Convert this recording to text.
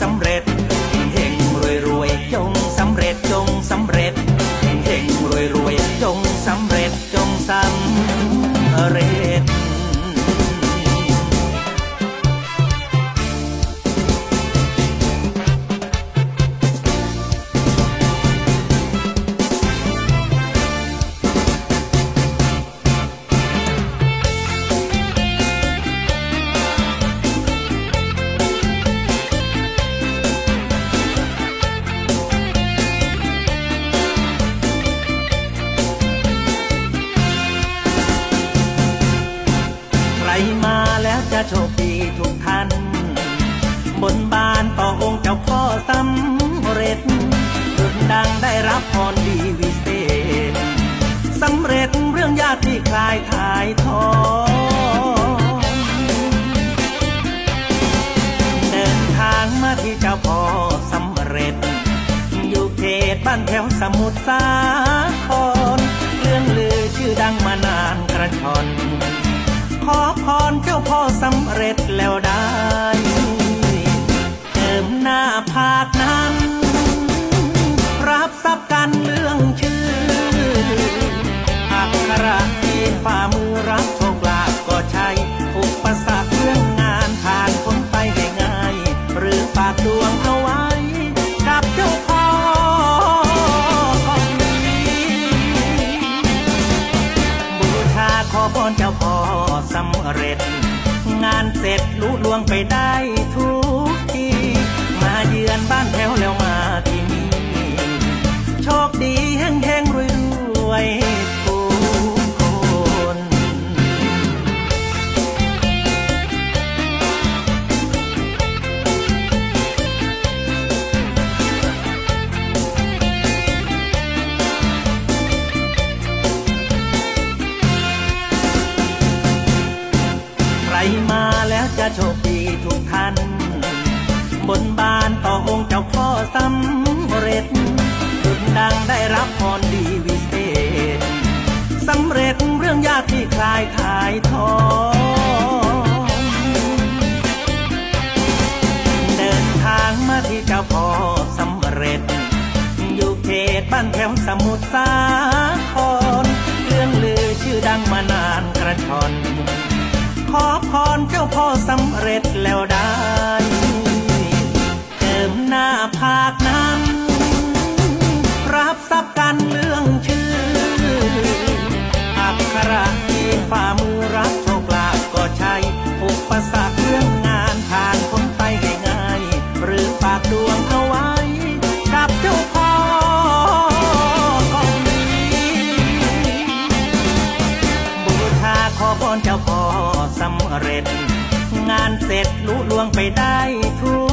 สำเร็จเฮงรวยรวยจงสำเร็จจงสำเร็จ โชคดีทุกท่าน บนบานต่อองค์เจ้าพ่อสำเร็จรุ่นดังได้รับพรดีวิเศษสำเร็จเรื่องยากที่คลายถ่ายทอดเดินทางมาที่เจ้าพ่อสำเร็จ อยู่เขตบ้านแถวสมุทรสาครเรื่องลือชื่อดังมานานกระชอน ขอพรเจ้าพ่อสำเร็จแล้วได้เติมหน้าผากนั้น รับทรัพย์กันเรื่องชื่อ อักขระที่ฝ่ามือรับโชคลาภก็ใช้ อพรเจ้าพ่อสำเร็จ งานเสร็จลุล่วงไปได้ทุก มาแล้วจะโชคดีทุกท่าน บนบานต่อองค์เจ้าพ่อสำเร็จดุนดังได้รับพรดีวิเศษสำเร็จเรื่องยากที่คลายถ่ายทอดเดินทางมาที่เจ้าพ่อสำเร็จ อยู่เขตบ้านแถวสมุทรสาครเรื่องลือชื่อดังมานานกระชอน ขอพรเจ้าพ่อสำเร็จแล้วได้เติมหน้าผากนั้นรับทรัพย์กันเรื่องชื่อ อักขระที่ฝ่ามือรับโชคลาภก็ใช่อุปสรรคเรื่องงานผ่านพ้นไปง่ายหรือฝากดวงเอาไว้ กับเจ้าพ่อ พรเจ้าพ่อสำเร็จ งานเสร็จลุล่วงไปได้ทุก